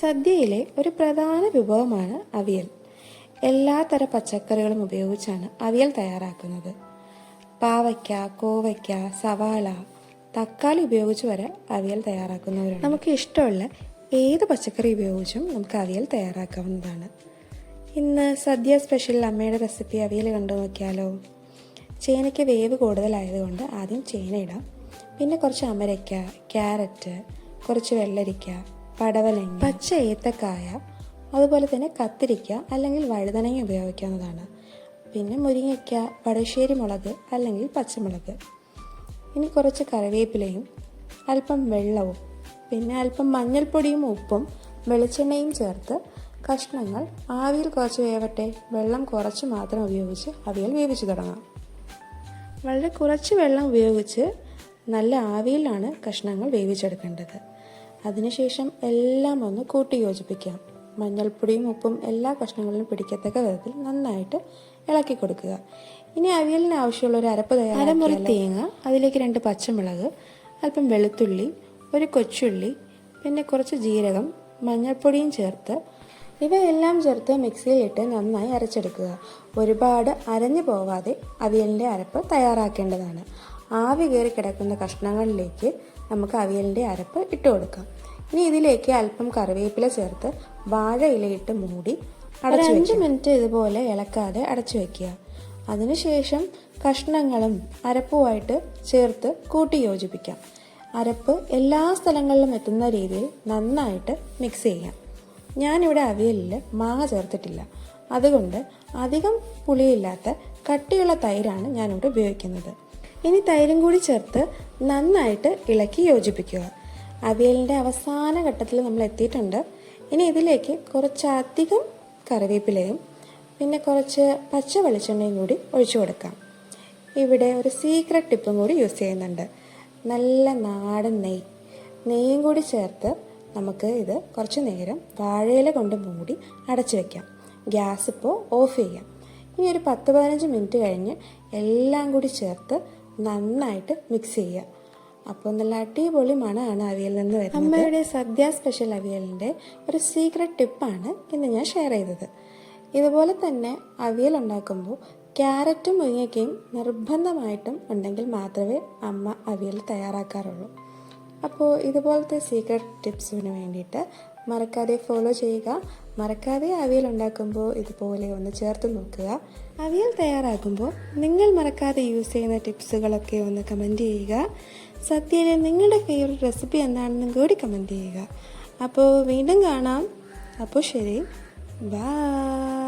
സദ്യയിലെ ഒരു പ്രധാന വിഭവമാണ് അവിയൽ. എല്ലാ എല്ലാത്തര പച്ചക്കറികളും ഉപയോഗിച്ചാണ് അവിയൽ തയ്യാറാക്കുന്നത്. പാവയ്ക്ക കോവയ്ക്ക സവാള തക്കാളി ഉപയോഗിച്ച് വരെ അവിയൽ തയ്യാറാക്കുന്നവരാണ് നമുക്ക് ഇഷ്ടമുള്ള ഏത് പച്ചക്കറി ഉപയോഗിച്ചും നമുക്ക് അവിയൽ തയ്യാറാക്കാവുന്നതാണ്. ഇന്ന് സദ്യ സ്പെഷ്യൽ അമ്മയുടെ റെസിപ്പി അവിയൽ കണ്ടു നോക്കിയാലോ? ചേനയ്ക്ക് വേവ് കൂടുതലായതുകൊണ്ട് ആദ്യം ചേന ഇടാം. പിന്നെ കുറച്ച് അമരയ്ക്ക ക്യാരറ്റ് കുറച്ച് വെള്ളരിക്ക പടവലങ്ങ പച്ച ഏത്തക്കായ അതുപോലെ തന്നെ കത്തിരിക്ക അല്ലെങ്കിൽ വഴുതനങ്ങ ഉപയോഗിക്കാവുന്നതാണ്. പിന്നെ മുരിങ്ങയ്ക്ക പടശ്ശേരി മുളക് അല്ലെങ്കിൽ പച്ചമുളക്. ഇനി കുറച്ച് കറിവേപ്പിലയും അല്പം വെള്ളവും പിന്നെ അല്പം മഞ്ഞൾപ്പൊടിയും ഉപ്പും വെളിച്ചെണ്ണയും ചേർത്ത് കഷ്ണങ്ങൾ ആവിയിൽ കുറച്ച് വേവട്ടെ വെള്ളം കുറച്ച് മാത്രം ഉപയോഗിച്ച് അവിയൽ വേവിച്ചു തുടങ്ങാം. വളരെ കുറച്ച് വെള്ളം ഉപയോഗിച്ച് നല്ല ആവിയിലാണ് കഷ്ണങ്ങൾ വേവിച്ചെടുക്കേണ്ടത്. അതിനുശേഷം എല്ലാം ഒന്ന് കൂട്ടി യോജിപ്പിക്കാം മഞ്ഞൾപ്പൊടിയും ഉപ്പും എല്ലാ കഷ്ണങ്ങളിലും പിടിക്കത്തക്ക വിധത്തിൽ നന്നായിട്ട് ഇളക്കി കൊടുക്കുക. ഇനി അവിയലിന് ആവശ്യമുള്ള ഒരു അരപ്പ് തയ്യാറാക്കി അരമുറി തേങ്ങ അതിലേക്ക് രണ്ട് പച്ചമുളക് അല്പം വെളുത്തുള്ളി ഒരു കൊച്ചുള്ളി പിന്നെ കുറച്ച് ജീരകം മഞ്ഞൾപ്പൊടിയും ചേർത്ത് ഇവയെല്ലാം ചേർത്ത് മിക്സിയിലിട്ട് നന്നായി അരച്ചെടുക്കുക. ഒരുപാട് അരഞ്ഞു പോവാതെ അവിയലിന്റെ അരപ്പ് തയ്യാറാക്കേണ്ടതാണ്. ആവി കയറി കിടക്കുന്ന കഷ്ണങ്ങളിലേക്ക് നമുക്ക് അവിയലിന്റെ അരപ്പ് ഇട്ട് കൊടുക്കാം. ഇനി ഇതിലേക്ക് അല്പം കറിവേപ്പില ചേർത്ത് വാഴ ഇലയിട്ട് മൂടി അടച്ചു അഞ്ച് മിനിറ്റ് ഇതുപോലെ ഇളക്കാതെ അടച്ചു വയ്ക്കുക അതിനുശേഷം കഷ്ണങ്ങളും അരപ്പുമായിട്ട് ചേർത്ത് കൂട്ടി യോജിപ്പിക്കാം. അരപ്പ് എല്ലാ സ്ഥലങ്ങളിലും എത്തുന്ന രീതിയിൽ നന്നായിട്ട് മിക്സ് ചെയ്യാം. ഞാനിവിടെ അവിയലിൽ മാങ്ങ ചേർത്തിട്ടില്ല. അതുകൊണ്ട് അധികം പുളിയില്ലാത്ത കട്ടിയുള്ള തൈരാണ് ഞാനിവിടെ ഉപയോഗിക്കുന്നത്. ഇനി തൈരും കൂടി ചേർത്ത് നന്നായിട്ട് ഇളക്കി യോജിപ്പിക്കുക. അവിയലിന്റെ അവസാന ഘട്ടത്തിൽ നമ്മൾ എത്തിയിട്ടുണ്ട്. ഇനി ഇതിലേക്ക് കുറച്ചധികം കറിവേപ്പിലയും പിന്നെ കുറച്ച് പച്ച വെളിച്ചെണ്ണയും കൂടി ഒഴിച്ചു കൊടുക്കാം. ഇവിടെ ഒരു സീക്രട്ട് ടിപ്പും കൂടി യൂസ് ചെയ്യുന്നുണ്ട്. നല്ല നാടൻ നെയ്യ്. നെയ്യും കൂടി ചേർത്ത് നമുക്ക് ഇത് കുറച്ച് നേരം വാഴയില കൊണ്ട് മൂടി അടച്ചു വെക്കാം. ഗ്യാസ് ഇപ്പോൾ ഓഫ് ചെയ്യാം. ഇനി ഒരു പത്ത് പതിനഞ്ച് മിനിറ്റ് കഴിഞ്ഞ് എല്ലാം കൂടി ചേർത്ത് നന്നായിട്ട് മിക്സ് ചെയ്യുക. അപ്പോൾ നല്ല അടിപൊളി മണമാണ് അവിയൽ നിന്ന് വരുന്നത്. അമ്മയുടെ സദ്യ സ്പെഷ്യൽ അവിയലിന്റെ ഒരു സീക്രട്ട് ടിപ്പാണ് ഇന്ന് ഞാൻ ഷെയർ ചെയ്തത്. ഇതുപോലെ തന്നെ അവിയൽ ഉണ്ടാക്കുമ്പോൾ ക്യാരറ്റും മുരിങ്ങയ്ക്കയും നിർബന്ധമായിട്ടും ഉണ്ടെങ്കിൽ മാത്രമേ അമ്മ അവിയൽ തയ്യാറാക്കാറുള്ളൂ. അപ്പോൾ ഇതുപോലത്തെ സീക്രട്ട് ടിപ്സിന് വേണ്ടിയിട്ട് മറക്കാതെ ഫോളോ ചെയ്യുക. മറക്കാതെ അവിയൽ ഉണ്ടാക്കുമ്പോൾ ഇതുപോലെ ഒന്ന് ചേർത്ത് നോക്കുക. അവിയൽ തയ്യാറാകുമ്പോൾ നിങ്ങൾ മറക്കാതെ യൂസ് ചെയ്യുന്ന ടിപ്സുകളൊക്കെ ഒന്ന് കമന്റ് ചെയ്യുക. സദ്യയിലെ നിങ്ങളുടെ ഫേവറേറ്റ് റെസിപ്പി എന്താണെന്നും കൂടി കമന്റ് ചെയ്യുക. അപ്പോൾ വീണ്ടും കാണാം. അപ്പോൾ ശരി. ബൈ